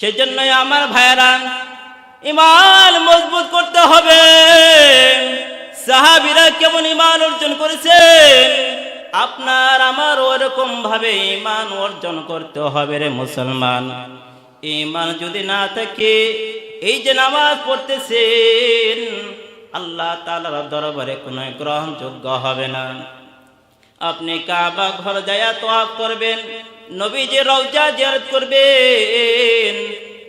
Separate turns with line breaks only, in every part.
সেজন্যই আমার ভাইয়েরা ইমান মজবুত করতে হবে। সাহাবিরা কেমন ইমান অর্জন করেছেন আপনার আমার ওরকম ভাবে ইমান অর্জন করতে হবে রে মুসলমান। ইমান যদি না থাকে, এই যে নামাজ পড়তেছেন, আল্লাহ তালার দরবারে কোনো গ্রহণযোগ্য হবে না। আপনি কাবা ঘর যায়া তোয়াফ করবেন নবীজি রওজা জিয়ারত করবেন।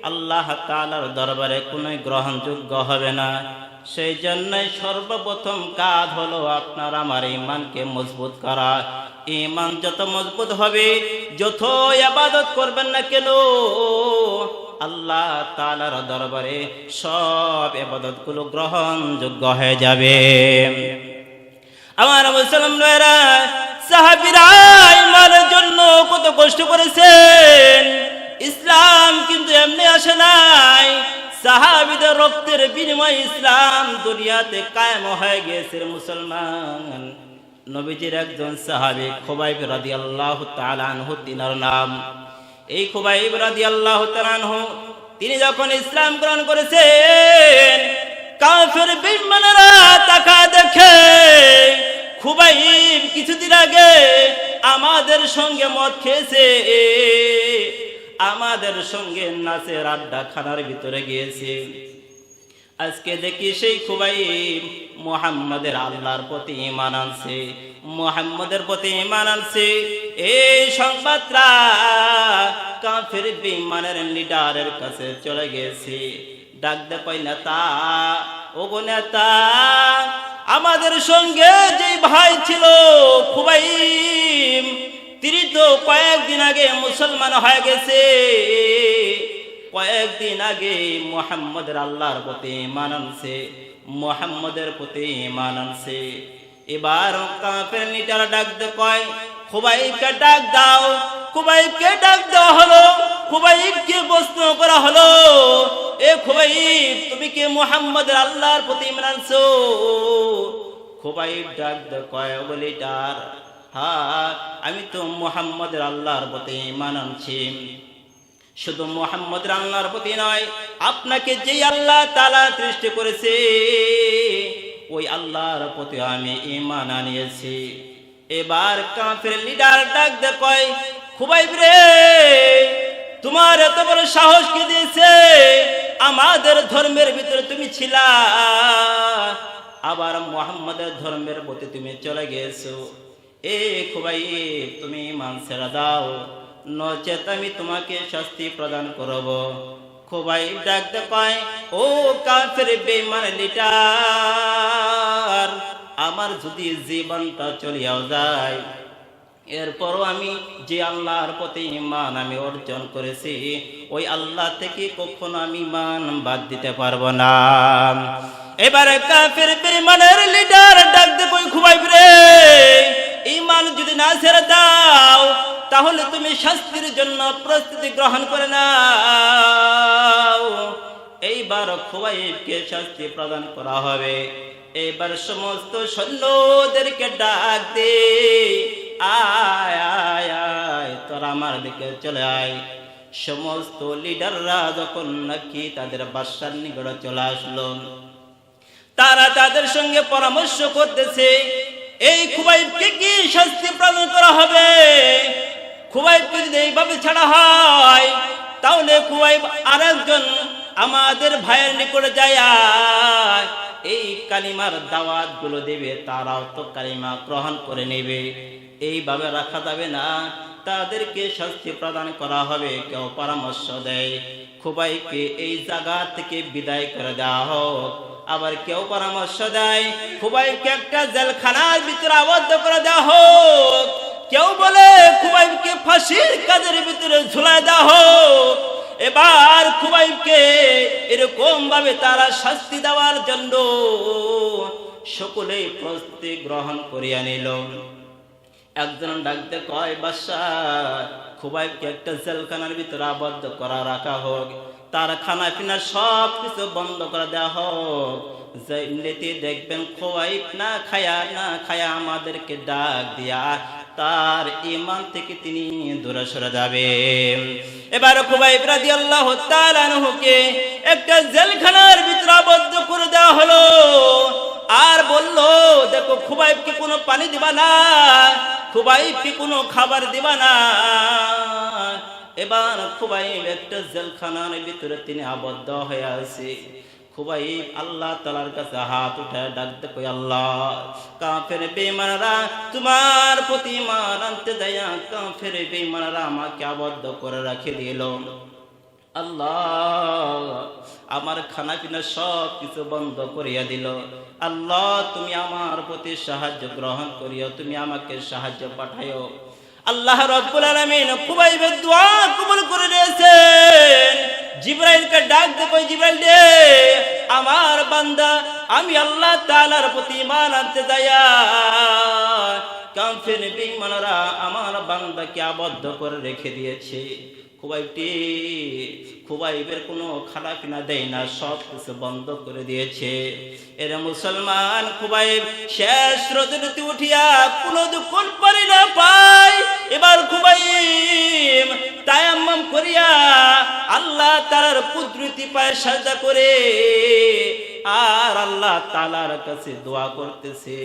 আল্লাহ তাআলার দরবারে কোনো গ্রহণযোগ্য হবে না। সেই জন্যই সর্বপ্রথম কাজ হলো আপনার আমার ইমানকে মজবুত করা। ইমান যত মজবুত হবে, যত আবাদত করবেন না কেন, আল্লাহ তাআলার দরবারে সব আবাদতগুলো গ্রহণযোগ্য হয়ে যাবে। আমার মুসলিম ভাইরা সাহাবিরা ইমানের জন্য কত কষ্ট করেছেন। ইসলাম কিন্তু এমনি আসে নাই। সাহাবিদের রক্তের বিনিময়ে ইসলাম দুনিয়াতে কায়েম হয়ে গেছে মুসলমান। নবীজির একজন সাহাবি খুবাইব রাদিয়াল্লাহু তাআলা আনহু, তিনার নাম। এই খুবাইব রাদিয়াল্লাহু তাআলা আনহু, তিনি যখন ইসলাম গ্রহণ করেছেন, কাফের বিমানেরা তাকা দেখে খুবই কিছুদিন আগে আমাদের সঙ্গে মদ খেয়েছে। আমাদের সঙ্গে নাচের আড্ডা খানার ভিতরে গিয়েছে। আজকে দেখি সেই খুবই মোহাম্মদের আল্লাহর প্রতি ইমান আনছে। মোহাম্মদের প্রতি ইমান আনছে। এই সংবাদটা কাফের বিমানের লিডারের কাছে চলে গেছে ডাক দে কই নেতা ওগো নেতা আমাদের সঙ্গে যে ভাই ছিল খুবই তিনি তো কয়েকদিন আগে মুসলমান হয়ে গেছে। কয়েকদিন আগে মোহাম্মদের আল্লাহর প্রতি ইমান মোহাম্মদের প্রতি ইমান এবার কাফের নিটার ডাক কয়, খুবাইবকে ডাক দাও, খুবাইবকে ডাক দেওয়া হলো, খুবাইবকে প্রশ্ন করা হলো এ খুবাইব, তুমি কি মোহাম্মদের আল্লাহর প্রতি ইমান আনছো? খুবাইব ডাক কয় বলিটার হ্যাঁ আমি তো মোহাম্মদের আল্লাহর প্রতি ইমান আনছি। শুধু মোহাম্মদ আল্লাহর প্রতি নয়, আপনাকে যে আল্লাহ তালা সৃষ্টি করেছে, ওই আল্লাহর প্রতি আমি ইমান আনিয়েছি। এবার কাফের লিডার ডাক কয় খুবাই রে, তোমার এত বড় সাহস কে দিয়েছে? আমাদের ধর্মের ভিতরে তুমি ছিলা। আবার মোহাম্মদের ধর্মের প্রতি তুমি চলে গেছো। এ খুবাই তুমি ছেড়ে দাও, নচেত আমি তোমাকে শাস্তি প্রদান করব। খুবাই ডাকতে পায়, ও কাফের বেমান লিটার আমার যদি জীবনটা চলিয়াও যায় এরপরও আমি যে আল্লাহর প্রতি ইমান আমি অর্জন করেছি, ওই আল্লাহ থেকে কখনো আমি ইমান বাদ দিতে পারব না। এবারে কাফের বেমানের লিডার ডাক দে কই খুবাই রে ইমান যদি না ছেড়ে দাও, তাহলে তুমি শাস্তির জন্য প্রস্তুতি গ্রহণ করে নাও। এইবার খুবাইবকে শাস্তি প্রদান করা হবে। এবার সমস্ত সৈন্যদেরকে ডাক দে আয় আয় আয়, তোরা আমার দিকে চলে আয়। সমস্ত লিডাররা যখন নাকি তাদের বাসার নিকটে চলে আসলো, তারা তাদের সঙ্গে পরামর্শ করতেছে, এই খুবাইবকে কি শাস্তি প্রদান করা হবে? খুবাইবকে যদি এইভাবে ছাড়া হয়, তাহলে খুবাইব আরেকজন আমাদের ভাইয়ের নিকটে যায় এই কালিমার দাওয়াতগুলো দেবে, তারাও তো কালিমা গ্রহণ করে নেবে। এইভাবে রাখা যাবে না। তাদেরকে শাস্তি প্রদান করা হবে, কেউ পরামর্শ দেয়। খুবাইকে এই জায়গা থেকে বিদায় করে দেওয়া হোক। আবার কেউ পরামর্শ দেয়, খুবাইকে একটা জেলখানার ভিতরে আবদ্ধ করে দেওয়া হোক। কেউ বলে খুবাইবকে ফাঁসির কাজের ভিতরে ঝুলাই দেওয়া হোক। এবার খুবাইবকে এরকম ভাবে তারা শাস্তি দেওয়ার জন্য সকলেই প্রস্তুতি গ্রহণ করিয়া নিল। একজন ডাকতে কয় বাসা খুবাইবকে একটা জেলখানার ভিতরে আবদ্ধ করা রাখা হোক। তার খানা পিনা সব কিছু বন্ধ করে দেওয়া হোক। যেতে দেখবেন খোয়াইব না খায়া না খায়া আমাদেরকে ডাক দিয়া তার ইমান থেকে তিনি দূরে সরে যাবে এবার খুবাইব রাদিয়াল্লাহু তাআলা আনহুকে একটা জেলখানার ভিতরে আবদ্ধ করে দেওয়া হলো। আর বলল, দেখো, খুবাইবকে কোনো পানি দিবা না। খুবাইবকে কোনো খাবার দিবা না? এবার খুবাইব একটা জেলখানার ভিতরে তিনি আবদ্ধ হয়ে আছে। আল্লাহ তালার কাছে হাত উঠায় ডাকতে আল্লাহ তোমার প্রতি আমাকে আবদ্ধ করে রাখে দিল। আল্লাহ, আমার খানা পিনা সব কিছু বন্ধ করিয়া দিল। আল্লাহ, তুমি আমার প্রতি সাহায্য গ্রহণ করিও, তুমি আমাকে সাহায্য পাঠাইও। আল্লাহ রব্বুল আলামিন খুবাইবের দোয়া কবুল করে দিয়েছেন জিব্রাইলকে ডাক দে কই জিব্রাইল রে। আমার বান্দা, আমি আল্লাহ তাআলার প্রতি ঈমান আনতে যায়া কাফের বেঈমানরা আমার বান্দাকে আবদ্ধ করে রেখে দিয়েছে। খুবাইবটি খুবাইবের কোনো খানা পিনা দেয় না, সব কিছু বন্ধ করে দিয়েছে। এর মুসলমান খুবাইব শেষ রজনীতি উঠিয়া কোনো দুঃখন পারি না পাই। এবার খুবাইব তায়াম্মাম করিয়া আল্লাহ তালার কুদরতি পায়ে সাজা করে আর আল্লাহ তালার কাছে দোয়া করতেছে।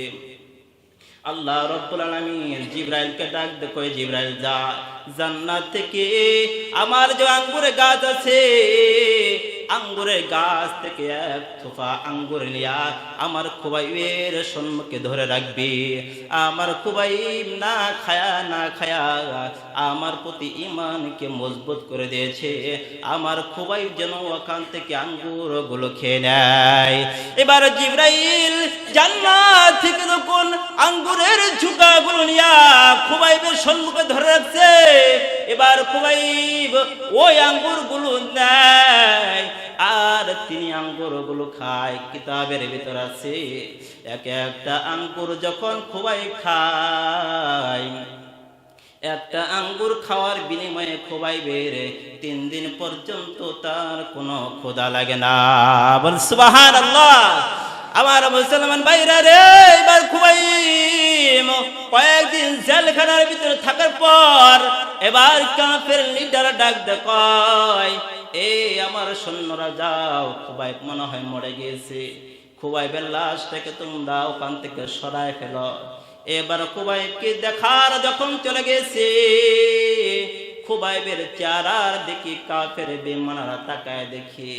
আল্লাহ রব্বুল আলামিন জিব্রাইলকে ডাক দে কই জিব্রাইল, যা জান্নাত থেকে আমার যে আঙ্গুরের গাছ আছে আঙ্গুরের গাছ থেকে এক থোপা আঙ্গুর নিয়া আমার খুবাইবের সম্মুখে ধরে রাখবি। আমার খুবাইব না খায়া না খায়া আমার প্রতি ইমানকে মজবুত করে দিয়েছে। আমার খুবাইব যেন ওখান থেকে আঙ্গুরগুলো খেয়ে নেয়। এবার জিব্রাইল জান্নাত থেকে যখন আঙ্গুরের ঝুঁকাগুলো নিয়া খুবাইবের সম্মুখে ধরে রাখছে, এবার খুবাইব ওই আঙ্গুরগুলো নেয়। আর তিনি আঙ্গুরগুলো খায়, কিতাবের ভিতর আছে, এক একটা আঙ্গুর যখন খুবাই খায়, একটা আঙ্গুর খাওয়ার বিনিময়ে খোবাই বেড়ে তিন দিন পর্যন্ত তার কোনো খোদা লাগে না। বল সুবাহান আল্লাহ আমার মুসলমান ভাইরা রে, এবার খুবই, কয়েকদিন জেলখানার ভিতরে থাকার পর এবার কাফের লিডার ডাক দেখায় এই আমার সৈন্যরা যাও। খুবাই মনে হয় মরে গিয়েছে। খুবাইবের লাশটাকে তোমরা ওখান থেকে সরায় ফেলো। এবার খুবাইবকে দেখার যখন চলে গেছে খুবাইবের চেহারার দেখি কাফের বেমানারা তাকায় দেখি।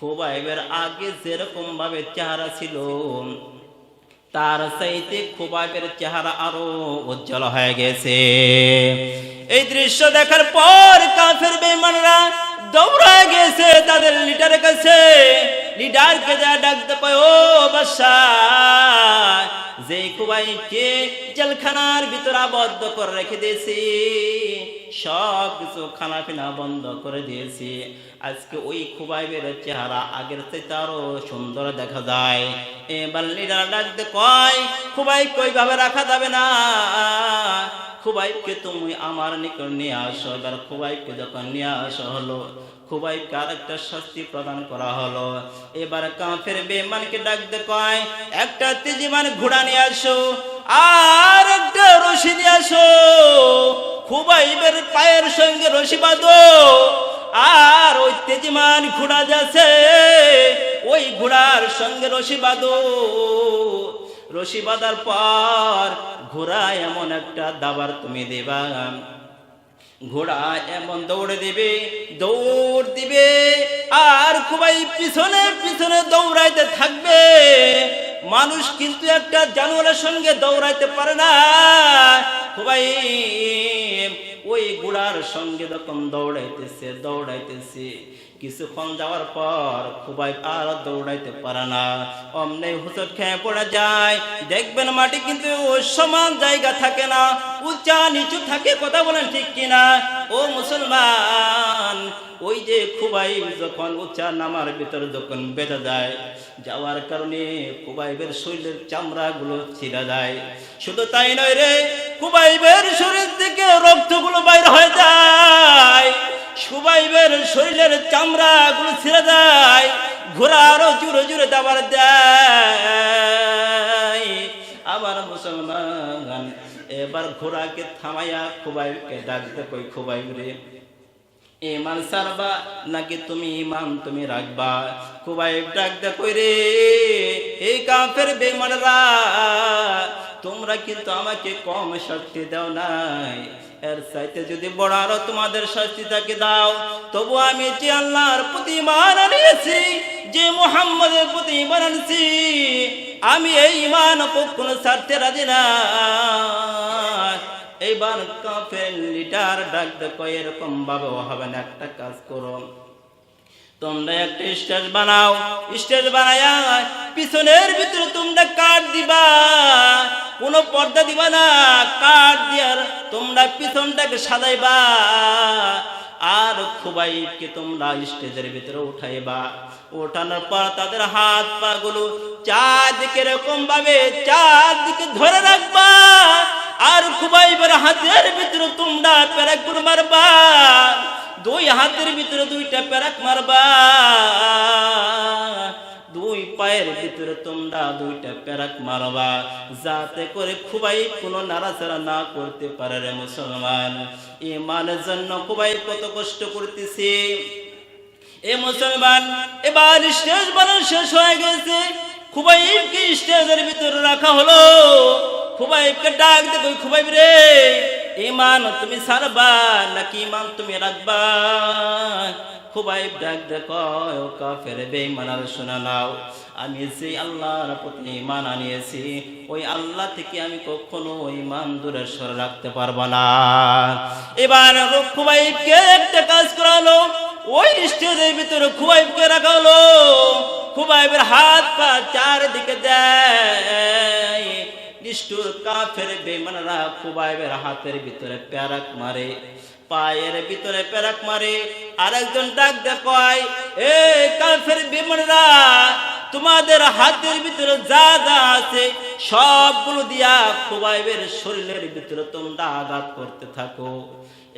খুবাইবের আগে যেরকম ভাবে চেহারা ছিল, তার সাইতে খুবাইবের চেহারা আরও উজ্জ্বল হয়ে গেছে। এই দৃশ্য দেখার পর কাফের বেমানরা দৌড়ায় গেছে তাদের লিডারের কাছে। লিডারকে যা ডাকতে পায়, ও বাসা যে কুবাইকে জেলখানার ভিতর আবদ্ধ করে রেখে দিয়েছি, সব কিছু খানা পিনা বন্ধ করে দিয়েছি। আজকে ওই খুবাইবের চেহারা আগের থেকে আরও সুন্দর দেখা যায়। এবার লিডার ডাকতে কয় খুবাই কইভাবে রাখা যাবে না? খুবাইবকে তুমি আমার নিকট নিয়ে আসো। এবার খুবাইবকে যখন নিয়ে আসা হলো, খুবাইবকে আরেকটা শাস্তি প্রদান করা হলো। এবার কাফের বেমানকে ডাকতে কয়, একটা তেজিমান ঘোড়া নিয়ে আসো আর একটা রশি নিয়ে আসো। খুবাইবের পায়ের সঙ্গে রশি বাঁধো। আর ওই তেজিমান ঘোড়া যাচ্ছে ওই ঘোড়ার সঙ্গে রশি বাঁধো। রশি বাঁধার পর ঘোড়া এমন একটা দাবার তুমি দেবা। ঘোড়া এমন দৌড়ে দিবে, দৌড় দিবে, আর খুবই পিছনে পিছনে দৌড়াইতে থাকবে। মানুষ কিন্তু একটা জানোয়ারের সঙ্গে দৌড়াইতে পারে না। খুবই ওই ঘোড়ার সঙ্গে যখন দৌড়াইতেছে দৌড়াইতেছে কিছুক্ষণ যাওয়ার পর খুবই আর দৌড়াইতে পারে না। অমনে হুচট খেয়ে পড়ে যায়। দেখবেন মাটি কিন্তু সমান জায়গা থাকে না। উঁচা, নিচু থাকে, কথা বলেন ঠিক কিনা? ও মুসলমান, ওই যে খুবাই যখন উঁচা নামার ভিতরে যখন বেঁধে যায়, যাওয়ার কারণে খুবাইবের শরীরের চামড়াগুলো ছিঁড়া যায়। শুধু তাই নয় রে, খুবাইবের শরীর থেকে রক্তগুলো বাইর হয়ে যায়। সুবাইবের শরীরের চামড়া গুলো ছিঁড়ে দেয়, ঘোড়া আরও জুড়ে জুড়ে দাবার দেয়। আবার মুসলমান, এবার ঘোড়াকে থামাইয়া খুবাইকে ডাকতে কই খুবাই রে। এ ইমান সারবা নাকি তুমি ইমান তুমি রাখবা? খুবাই ডাকতে কই রে, এই কাফের বেমানরা তোমরা কিন্তু আমাকে কম শক্তি দাও নাই। এর চাইতে যদি বড় আরও তোমাদের শাস্তি তাকে দাও, তবু আমি যে আল্লাহর প্রতি ইমান যে মোহাম্মদের প্রতি ইমান আমি এই ইমান কখনো ছাড়তে রাজি না। এইবার কাফের লিডার ডাক দেখো, এরকম ভাবে হবে না, একটা কাজ করো। তোমরা একটা স্টেজ বানাও, স্টেজ বানায়া পিছনের ভিতরে তোমরা কাঠ দিবা। কোনো পর্দা দিবা না, কাঠ দিয়ার তোমরা পিছনটাকে সাজাইবা আর খুবাইকে তোমরা স্টেজের ভিতরে উঠাইবা। ওঠানোর পর তাদের হাত পা গুলো চারদিকে এরকম ভাবে চারদিকে ধরে রাখবা আর খুবাইবার হাতের ভিতরে তোমরা প্যারাক মারবা, দুই হাতের ভিতরে দুইটা প্যারাক মারবা। ভিতরে তোমরা দুইটা প্যারাক মারবা। যাতে করে খুবাই কোনো নাড়াচাড়া না করতে পারে রে মুসলমান। ইমানের জন্য খুবাই কত কষ্ট করতেছে। এ মুসলমান, এবার স্টেজ বানানো শেষ হয়ে গেছে। খুবাইবকে স্টেজের ভিতরে রাখা হলো। খুবাইবকে ডাক দে কই খুবাইব রে, ইমান তুমি সারবা নাকি ইমান তুমি রাখবা? খুবাইব ডাক দে কয় ও কাফের বেঈমানার শোনা নাও। আমি যে আল্লাহর প্রতি ইমান আনিয়েছি, ওই আল্লাহ থেকে আমি কখনো ওই ইমান দূরে সরে রাখতে পারব না। এবার খুবাইবকে একটা কাজ করালো, ওই স্টেজের ভিতরে খুবাইবকে রাখা হলো খুবাইবের হাত পা চারদিকে দেয়। নিষ্ঠুর কাফের বেমানরা খুবাইবের হাতের ভিতরে প্যারাক মারে। পায়ের ভিতরে প্যারাক মারে, আরেকজন ডাক দেখায়, এ কাফের বেমানরা, তোমাদের হাতের ভিতরে যা যা আছে, সবগুলো দিয়া খুবাইবের শরীরের ভিতরে তোমরা আঘাত করতে থাকো।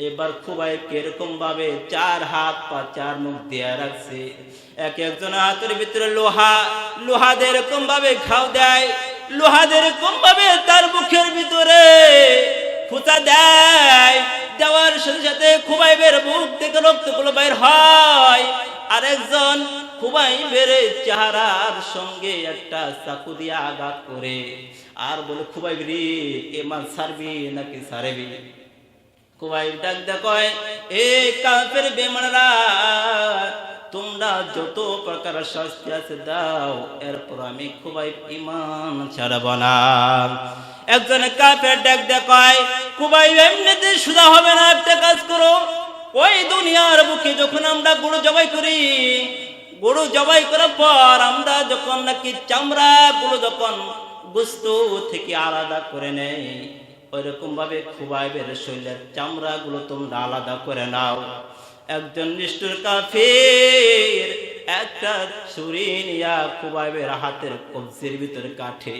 এবার খুবাই কীরকম ভাবে চার হাত পা, চার মুখ দিয়ে রাখছে। এক একজন হাতের ভিতরে লোহা লোহাদের এরকম ভাবে খাও দেয় লোহাদের এরকম ভাবে তার মুখের ভিতরে ফুটা দেয়। দেওয়ার সাথে সাথে খুবাইবের মুখ থেকে রক্তগুলো বের হয়। আরেকজন খুবাই বেড়ে চেহারার সঙ্গে একটা চাকু দিয়ে আঘাত করে। আর বলে খুবাই রে এমান সারবি নাকি সারবি কুবাই ডাক দেখয় এ কাফের বেমানরা, তোমরা যত প্রকার শাস্তি আছে দাও, এরপর আমি খুবাই ইমান ছাড়ব না। একজন কাফের ডাক দেখায় কুবাই এমনিতে সুদা হবে না, একটা কাজ করো। ওই দুনিয়ার বুকে যখন আমরা গরু জবাই করি, গরু জবাই করার পর আমরা যখন নাকি চামড়া গুলো যখন গুস্ত থেকে আলাদা করে নেই ওইরকম ভাবে খুবাইবের শরীরের চামড়া গুলো তোমরা আলাদা করে নাও। একজন নিষ্ঠুর কাফের, একটা ছুরি নিয়া খুবাইবের হাতের কবজির ভিতরে কাঠে।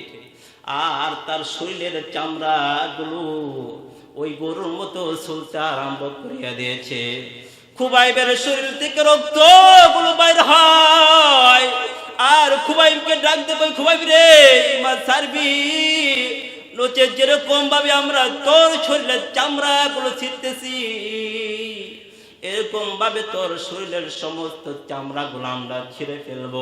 আর তার শরীরের চামড়া গুলো ওই গরুর মতো চলতে আরম্ভ করিয়া দিয়েছে। খুবাইবের শরীর থেকে রক্তগুলো বাইর হয়। আর খুবাইবকে ডাক দেবে খুবাইব রে মা সারবি লোচে যেরকম ভাবে আমরা তোর শরীরের চামড়া গুলো ছিটতেছি এরকম ভাবে তোর শরীরের সমস্ত চামড়া গুলো আমরা ছিঁড়ে ফেলব।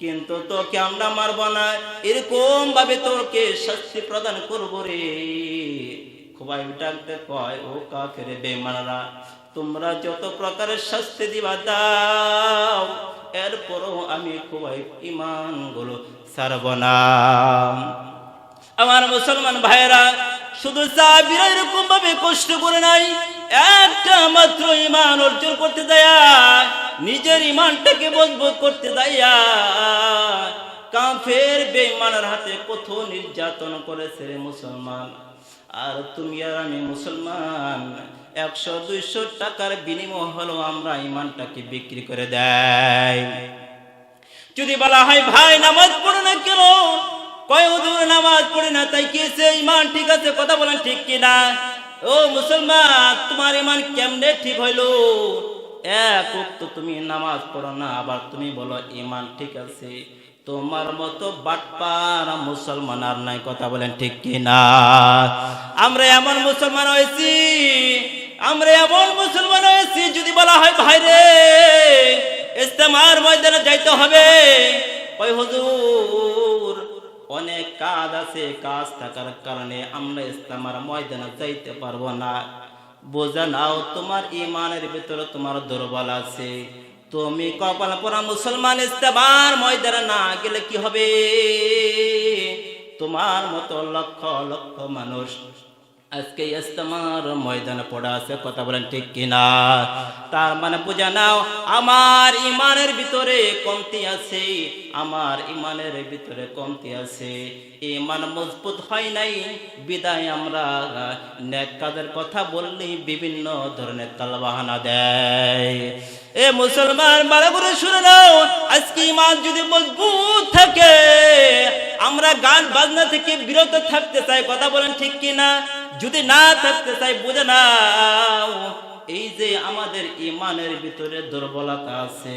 কিন্তু তোকে আমরা মারব না। এরকম ভাবে তোকে শাস্তি প্রদান করব রে। খুবাই ডাকতে কয়, ও কাফের বেমানরা তোমরা যত প্রকারের শাস্তি দিবা দাও, এরপরও আমি খুবাই ইমানগুলো সারব না। আমার মুসলমান ভাইরা শুধু সাবিরা এরকম ভাবে কষ্ট করে নাই একটা মাত্র ইমান অর্জন করতে দেয়া, নিজের ইমানটাকে মজবুত করতে দেয়া। কাফের বেঈমানের হাতে কত নির্যাতন করেছে রে মুসলমান। আর তুমি আর আমি মুসলমান, একশো, দুইশো টাকার বিনিময় হলো আমরা ইমানটাকে বিক্রি করে দেয় যদি বলা হয়, ভাই, নামাজ পড়ো না কেন? কয় নামাজ পড়ে না। তাই কি ইমান ঠিক আছে? কথা বলেন ঠিক কিনা? ও মুসলমান, তোমার ইমান কেমনে ঠিক হইল? এক তো তুমি নামাজ পড়ো না, আবার তুমি বলো ইমান ঠিক আছে। তোমার মতো বাটপার মুসলমান আর নাই, কথা বলেন ঠিক কিনা? আমরা এমন মুসলমান হয়েছি, আমরা এমন মুসলমান হয়েছি, যদি বলা হয় ভাইরে, ইস্তেমার ময়দানে যাইতে হবে। ওই হুজুর অনেক কাজ আছে, কাজ থাকার কারণে আমরা ইসলামের ময়দানে যাইতে পারব না। বোঝা নাও, তোমার ইমানের ভিতরে তোমার দুর্বল আছে। তুমি কপাল পরা মুসলমান ইস্তেমার ময়দানে না গেলে কি হবে? তোমার মতো লক্ষ লক্ষ মানুষ আজকে ইস্তেমার ময়দানে পড়া আছে, কথা বলেন ঠিক কিনা? তার মানে বুঝা নাও, আমার ইমানের ভিতরে কমতি আছে, আমার ইমানের ভিতরে কমতি আছে। ইমান মজবুত হয় নাই, বিদায় আমরা নেক কাজের কথা বললেই বিভিন্ন ধরনের তালবাহানা দেয়। এ মুসলমান ভালো করে শুনে নাও, আজকে ইমান যদি মজবুত থাকে, আমরা গান বাজনা থেকে বিরত থাকতে চাই, কথা বলেন ঠিক কিনা? যদি না থাকতে চাই, বুঝে নাও, এই যে আমাদের ইমানের ভিতরে দুর্বলতা আছে,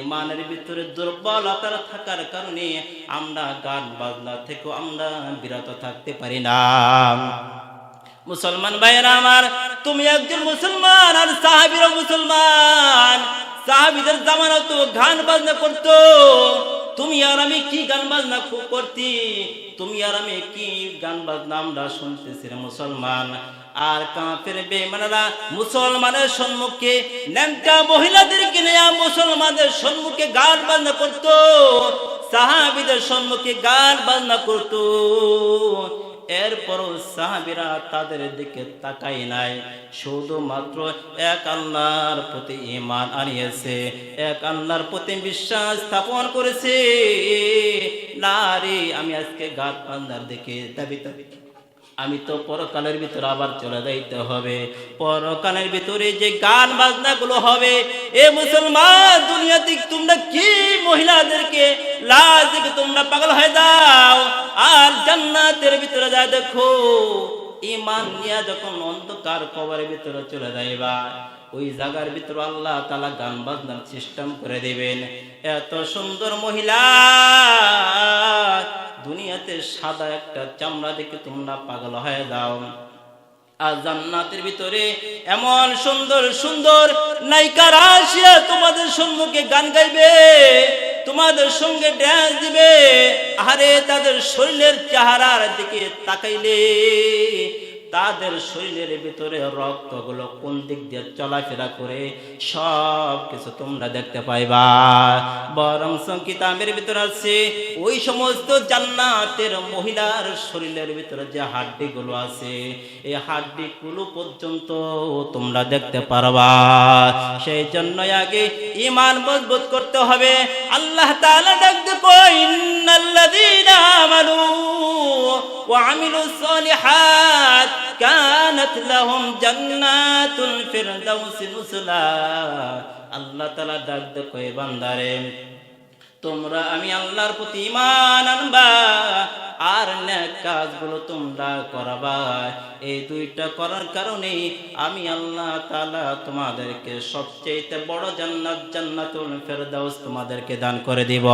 ইমানের ভিতরে দুর্বলতা থাকার কারণে আমরা গান বাজনা থেকেও আমরা বিরত থাকতে পারি না। মুসলমান ভাইয়েরা আমার, তুমি একজন মুসলমান আর সাহাবিরও মুসলমান। সাহাবিদের জামানা তো গান বাজনা করতো। তুমি আর আমি কি গান বাজনা খুব করতি? তুমি আর আমি কি গান বাজনা আমরা শুনতেছি রে মুসলমান? আর কাফের বেমানারা মুসলমানের সম্মুখে ন্যাংটা মহিলাদের কিনে মুসলমানদের সম্মুখে গান বাজনা করতো, সাহাবিদের সম্মুখে গান বাজনা করতো। এরপরও সাহাবিরা তাদের দিকে তাকাই নাই। শুধুমাত্র এক আল্লাহর প্রতি ইমান আনিয়েছে, এক আল্লাহর প্রতি বিশ্বাস স্থাপন করেছে। না আমি আজকে গাছ পান্দার দিকে দাবি দাবি আমি তো পরকালের ভিতরে আবার চলে যাইতে হবে। পরকালের ভিতরে যে গান বাজনা গুলো হবে, এ মুসলমান দুনিয়া দিক তোমরা কি মহিলাদেরকে লাজ দিকে তোমরা পাগল হয়ে যাও? আর জান্নাতের ভিতরে যা দেখো ইমান নিয়ে যখন অন্ধকার কবরের ভিতরে চলে যাইবা। ওই জায়গার ভিতরে আল্লাহ তালা গান বাজনার সিস্টেম করে দিবেন। এত সুন্দর মহিলা, দুনিয়াতে সাদা একটা চামড়া দেখে তোমরা পাগল হয়ে যাও। আর জান্নাতের ভিতরে এমন সুন্দর সুন্দর নায়িকারা আসিয়া তোমাদের সম্মুখে গান গাইবে, তোমাদের সঙ্গে ড্যান্স দিবে আরে তাদের শরীরের চেহারার দিকে তাকাইলে তাদের শরীরের ভিতরে রক্তগুলো কোন দিক দিয়ে চলাফেরা করে, সব কিছু তোমরা দেখতে পাইবা। বরং কিতাবের ভিতরে আছে, ওই সমস্ত জান্নাতের মহিলার শরীরের ভিতরে যে হাড্ডি গুলো আছে, এই হাড্ডি গুলো পর্যন্ত তোমরা দেখতে পারবা। সেই জন্য আগে ইমান মজবুত করতে হবে। আল্লাহ তাআলা ডাকতে ইন্নাল্লাযীনা আমানু ওয়া আমিলুস কানাত লাহুম জান্নাতুল ফিরদাউস নুসলা। আল্লাহ তাআলা ডাকতে কই বান্দারে, তোমরা আমি আল্লাহর প্রতি ইমান আনবা, আর নেক কাজগুলো তোমরা করবা। এই দুইটা করার কারণে আমি আল্লাহ তাআলা তোমাদেরকে সবচেয়ে বড় জান্নাত জান্নাতুল ফেরদাউস তোমাদেরকে দান করে দিব।